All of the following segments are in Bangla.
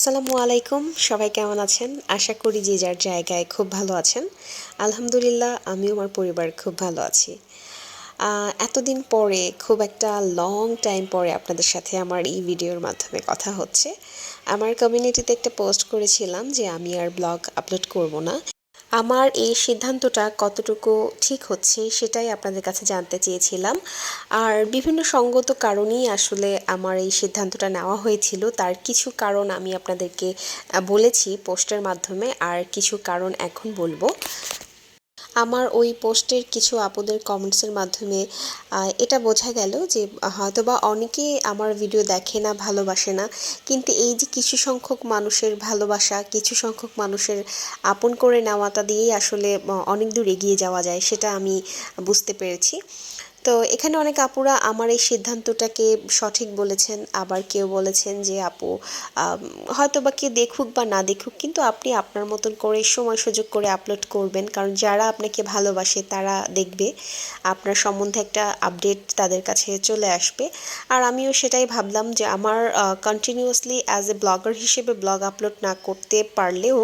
আসসালামু আলাইকুম। সবাই কেমন আছেন? আশা করি যে যার জায়গায় খুব ভালো আছেন। আলহামদুলিল্লাহ, আমিও আমার পরিবার খুব ভালো আছি। এতদিন পরে, খুব একটা লং টাইম পরে আপনাদের সাথে আমার এই ভিডিওর মাধ্যমে কথা হচ্ছে। আমার কমিউনিটিতে একটা পোস্ট করেছিলাম যে আমি আর ব্লগ আপলোড করব না। আমার এই সিদ্ধান্তটা কতটুকু ঠিক হচ্ছে সেটাই আপনাদের কাছে জানতে চেয়েছিলাম। আর বিভিন্ন সঙ্গত কারণেই আসলে আমার এই সিদ্ধান্তটা নেওয়া হয়েছিল। তার কিছু কারণ আমি আপনাদেরকে বলেছি পোস্টের মাধ্যমে। আর কিছু কারণ এখন বলব। আমার ওই পোস্টের কিছু আপুদের কমেন্টসের মাধ্যমে এটা বোঝা গেল যে, হয়তোবা অনেকে আমার ভিডিও দেখে না, ভালোবাসে না, কিন্তু এই যে কিছু সংখ্যক মানুষের ভালোবাসা, কিছু সংখ্যক মানুষের আপন করে নেওয়াটা দিয়েই আসলে, অনেক দূর এগিয়ে যাওয়া যায়, সেটা আমি বুঝতে পেরেছি। তো এখানে অনেক আপুরা আমার এই সিদ্ধান্তটাকে সঠিক বলেছেন, আবার কেউ বলেছেন যে, আপু হয়তো বা কেউ দেখুক বা না দেখুক, কিন্তু আপনি আপনার মতন করে সময় সুযোগ করে আপলোড করবেন, কারণ যারা আপনাকে ভালোবাসে তারা দেখবে, আপনার সম্বন্ধে একটা আপডেট তাদের কাছে চলে আসবে। আর আমিও সেটাই ভাবলাম যে, আমার কন্টিনিউয়াসলি অ্যাজ এ ব্লগার হিসেবে ব্লগ আপলোড না করতে পারলেও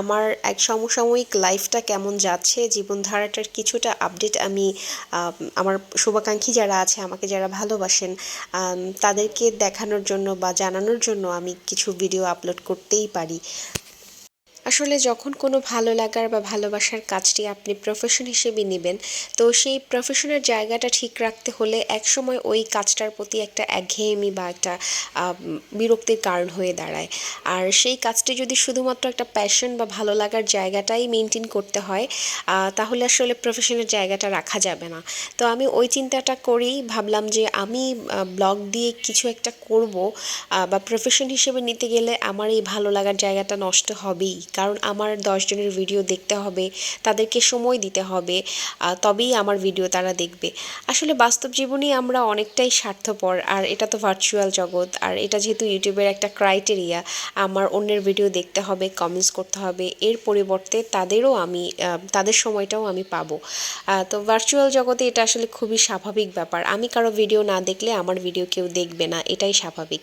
আমার এক সমসাময়িক লাইফটা কেমন যাচ্ছে, জীবনধারাটার কিছুটা আপডেট আমি, আমার শুভাকাঙ্ক্ষী যারা আছে, আমাকে যারা ভালোবাসেন তাদেরকে দেখানোর জন্য বা জানানোর জন্য আমি কিছু ভিডিও আপলোড করতেই পারি। আসলে যখন কোনো ভালো লাগার বা ভালোবাসার কাজটি আপনি প্রফেশন হিসেবে নেবেন, তো সেই প্রফেশনের জায়গাটা ঠিক রাখতে হলে একসময় ওই কাজটার প্রতি একটা একঘেয়েমি বা একটা বিরক্তির কারণ হয়ে দাঁড়ায়। আর সেই কাজটি যদি শুধুমাত্র একটা প্যাশন বা ভালো লাগার জায়গাটাই মেনটেন করতে হয় তাহলে আসলে প্রফেশনের জায়গাটা রাখা যাবে না। তো আমি ওই চিন্তাটা করেই ভাবলাম যে আমি ব্লগ দিয়ে কিছু একটা করব বা প্রফেশন হিসেবে নিতে গেলে আমার এই ভালো লাগার জায়গাটা নষ্ট হবেই। কারণ আমার দশজনের ভিডিও দেখতে হবে, তাদেরকে সময় দিতে হবে তবেই আমার ভিডিও তারা দেখবে। আসলে বাস্তব জীবনে আমরা অনেকটাই স্বার্থপর, আর এটা তো ভার্চুয়াল জগৎ, আর এটা যেহেতু ইউটিউবের একটা ক্রাইটেরিয়া আমার অন্যের ভিডিও দেখতে হবে কমেন্টস করতে হবে, এর পরিবর্তে তাদেরও আমি তাদের সময়টাও আমি পাবো। তো ভার্চুয়াল জগতে এটা আসলে খুবই স্বাভাবিক ব্যাপার। আমি কারও ভিডিও না দেখলে আমার ভিডিও কেউ দেখবে না, এটাই স্বাভাবিক।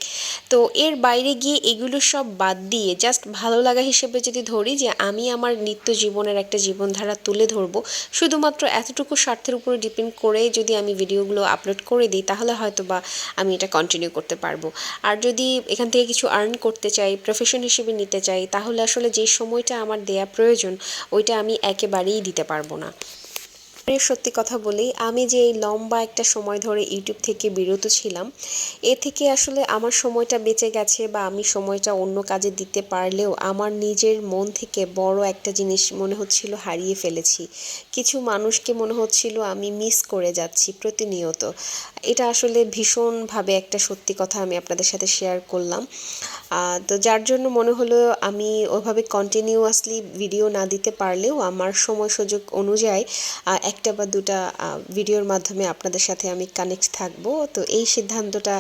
তো এর বাইরে গিয়ে এগুলো সব বাদ দিয়ে জাস্ট ভালো লাগা হিসেবে যদি ধরি যে আমি আমার নিত্য জীবনের একটা জীবনধারা তুলে ধরবো। শুধুমাত্র এতটুকু স্বার্থের উপরে ডিপেন্ড করে যদি আমি ভিডিওগুলো আপলোড করে দিই, তাহলে হয়তো বা আমি এটা কন্টিনিউ করতে পারব। আর যদি এখান থেকে কিছু আর্ন করতে চাই প্রফেশন হিসেবে নিতে চাই, তাহলে আসলে যে সময়টা আমার দেয়া প্রয়োজন, ওইটা আমি একেবারেই দিতে পারব না। সত্যি কথা বলি, আমি যে এই লম্বা একটা সময় ধরে ইউটিউব থেকে বিরত ছিলাম, এ থেকে আসলে আমার সময়টা বেঁচে গেছে বা আমি সময়টা অন্য কাজে দিতে পারলেও আমার নিজের মন থেকে বড় একটা জিনিস মনে হচ্ছিল হারিয়ে ফেলেছি। কিছু মানুষকে মনে হচ্ছিল আমি মিস করে যাচ্ছি প্রতিনিয়ত। এটা আসলে ভীষণভাবে একটা সত্যি কথা আমি আপনাদের সাথে শেয়ার করলাম। তো যার জন্য মনে হলো আমি ওইভাবে কন্টিনিউয়াসলি ভিডিও না দিতে পারলেও আমার সময় সুযোগ অনুযায়ী একটা বা দুটা ভিডিওর মাধ্যমে আপনাদের সাথে আমি কানেক্ট থাকব। তো এই সিদ্ধান্তটা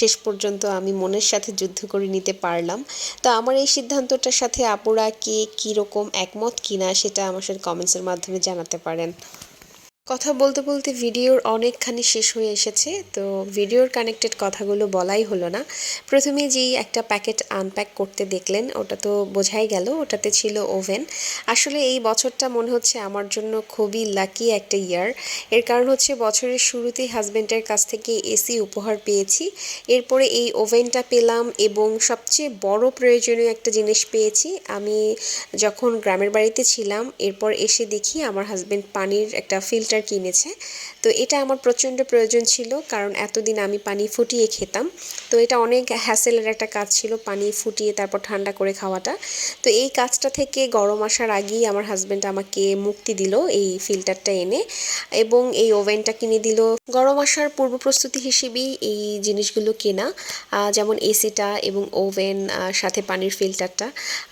শেষ পর্যন্ত আমি মনের সাথে যুদ্ধ করে নিতে পারলাম। তো আমার এই সিদ্ধান্তটার সাথে আপুরা কে কীরকম একমত কিনা সেটা আমার সাথে কমেন্টসের মাধ্যমে জানাতে পারেন। কথা বলতে বলতে ভিডিওর অনেকখানি শেষ হয়ে এসেছে, তো ভিডিওর কানেক্টেড কথাগুলো বলাই হলো না। প্রথমে যেই একটা প্যাকেট আনপ্যাক করতে দেখলেন, ওটা তো বোঝাই গেল, ওটাতে ছিল ওভেন আসলে এই বছরটা মনে হচ্ছে আমার জন্য খুবই লাকি একটা ইয়ার এর কারণ হচ্ছে বছরের শুরুতেই হাজব্যান্ডের কাছ থেকে এসি উপহার পেয়েছি। এরপরে এই ওভেনটা পেলাম এবং সবচেয়ে বড় প্রয়োজনীয় একটা জিনিস পেয়েছি। আমি যখন গ্রামের বাড়িতে ছিলাম, এরপর এসে দেখি আমার হাজব্যান্ড পানির একটা ফিল্টার কিনেছে। তো এটা আমার প্রচণ্ড প্রয়োজন ছিল, কারণ এতদিন আমি পানি ফুটিয়ে খেতাম। তো এটা অনেক হ্যাসেলের একটা কাজ ছিল, পানি ফুটিয়ে তারপর ঠান্ডা করে খাওয়াটা। তো এই কাজটা থেকে গরম আসার আগেই আমার হাজব্যান্ড আমাকে মুক্তি দিল এই ফিল্টারটা এনে এবং এই ওভেনটা কিনে দিল। গরম আসার পূর্ব প্রস্তুতি হিসেবেই এই জিনিসগুলো কেনা যেমন এসিটা এবং ওভেন সাথে পানির ফিল্টারটা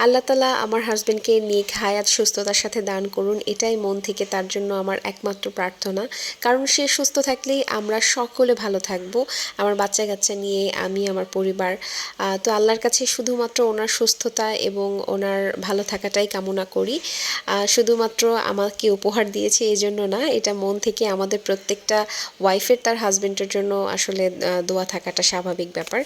আল্লাহ তালা আমার হাজব্যান্ডকে নিয়ে হায়াত, সুস্থতার সাথে দান করুন, এটাই মন থেকে তার জন্য আমার একমাত্র প্রার্থনা। কারণ সে সুস্থ থাকলেই আমরা সকলে ভালো থাকব। আমার বাচ্চা কাচ্চা নিয়ে আমি, আমার পরিবার তো আল্লাহর কাছে শুধুমাত্র ওনার সুস্থতা এবং ওনার ভালো থাকাটাই কামনা করি। শুধুমাত্র আমাকে উপহার দিয়েছে এই জন্য না, এটা মন থেকে আমাদের প্রত্যেকটা ওয়াইফের তার হাজব্যান্ডের জন্য আসলে দোয়া থাকাটা স্বাভাবিক ব্যাপার।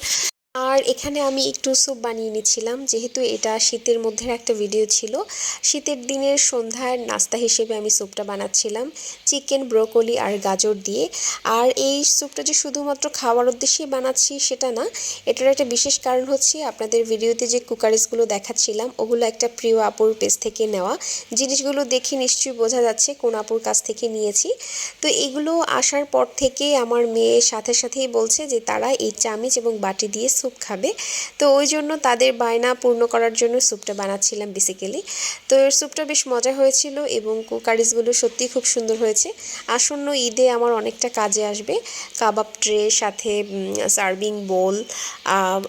আর এখানে আমি একটু স্যুপ বানিয়ে নিয়েছিলাম যেহেতু এটা শীতের মধ্যে একটা ভিডিও ছিল। শীতের দিনের সন্ধ্যার নাস্তা হিসেবে আমি স্যুপটা বানাচ্ছিলাম, চিকেন, ব্রোকলি আর গাজর দিয়ে। আর এই স্যুপটা যে শুধুমাত্র খাওয়ার উদ্দেশ্যেই বানাচ্ছি সেটা না, এটার একটা বিশেষ কারণ হচ্ছে আপনাদের ভিডিওতে যে কুকারিজগুলো দেখাচ্ছিলাম, ওগুলো একটা প্রিয় আপুর পেজ থেকে নেওয়া। জিনিসগুলো দেখে নিশ্চয়ই বোঝা যাচ্ছে কোন আপুর কাছ থেকে নিয়েছি। তো এগুলো আসার পর থেকে আমার মেয়ে সাথে সাথেই বলছে যে তারা এই চামিচ এবং বাটি দিয়ে স্যুপ খাবে। তো ওই জন্য তাদের বায়না পূর্ণ করার জন্য স্যুপটা বানাচ্ছিলাম বেসিক্যালি তো এর স্যুপটা বেশ মজা হয়েছিল এবং কুকারিজগুলো সত্যিই খুব সুন্দর হয়েছে। আসন্ন ঈদে আমার অনেকটা কাজে আসবে। কাবাব ট্রে, সাথে সার্ভিং বোল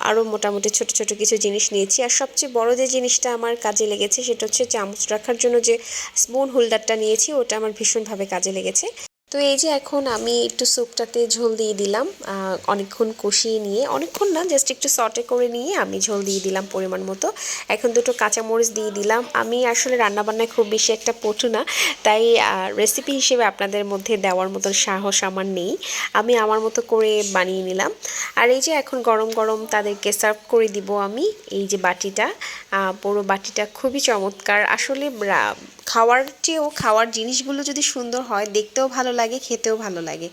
আরও মোটামুটি ছোট ছোট কিছু জিনিস নিয়েছি। আর সবচেয়ে বড় যে জিনিসটা আমার কাজে লেগেছে সেটা হচ্ছে চামচ রাখার জন্য যে স্পুন হোল্ডারটা নিয়েছি, ওটা আমার ভীষণভাবে কাজে লেগেছে। তো এই যে এখন আমি একটু স্যুপটাতে ঝোল দিয়ে দিলাম অনেকক্ষণ কষিয়ে নিয়ে, অনেকক্ষণ না জাস্ট একটু সটে করে নিয়ে আমি ঝোল দিয়ে দিলাম পরিমাণ মতো। এখন দুটো কাঁচামরিচ দিয়ে দিলাম। আমি আসলে রান্নাবান্নায় খুব বেশি একটা পটু না, তাই রেসিপি হিসেবে আপনাদের মধ্যে দেওয়ার মতো সাহস আমার নেই। আমি আমার মতো করে বানিয়ে নিলাম। আর এই যে এখন গরম গরম তাদেরকে সার্ভ করে দিব আমি, এই যে বাটিটা পুরো বাটিটা খুবই চমৎকার। আসলে খাওয়ার চেয়েও খাওয়ার জিনিসগুলো যদি সুন্দর হয় দেখতেও ভালো লাগে খেতেও ভালো লাগে।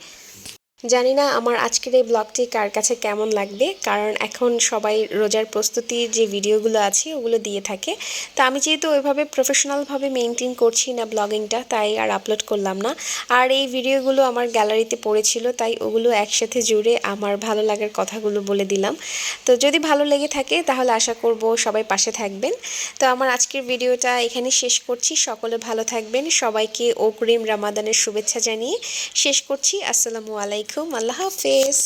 জানি না আমার আজকের এই ব্লগটি কার কাছে কেমন লাগবে, কারণ এখন সবাই রোজার প্রস্তুতির যে ভিডিওগুলো আছে ওগুলো দিয়ে থাকে। তা আমি যেহেতু ওইভাবে প্রফেশনালভাবে মেনটেন করছি না ব্লগিংটা তাই আর আপলোড করলাম না। আর এই ভিডিওগুলো আমার গ্যালারিতে পড়েছিল, তাই ওগুলো একসাথে জুড়ে আমার ভালো লাগার কথাগুলো বলে দিলাম। তো যদি ভালো লেগে থাকে তাহলে আশা করব সবাই পাশে থাকবেন। তো আমার আজকের ভিডিওটা এখানে শেষ করছি। সকলে ভালো থাকবেন। সবাইকে অগ্রিম রামাদানের শুভেচ্ছা জানিয়ে শেষ করছি। আসসালামু আলাইকুম। আলাইকুম আল্লাহ হাফেজ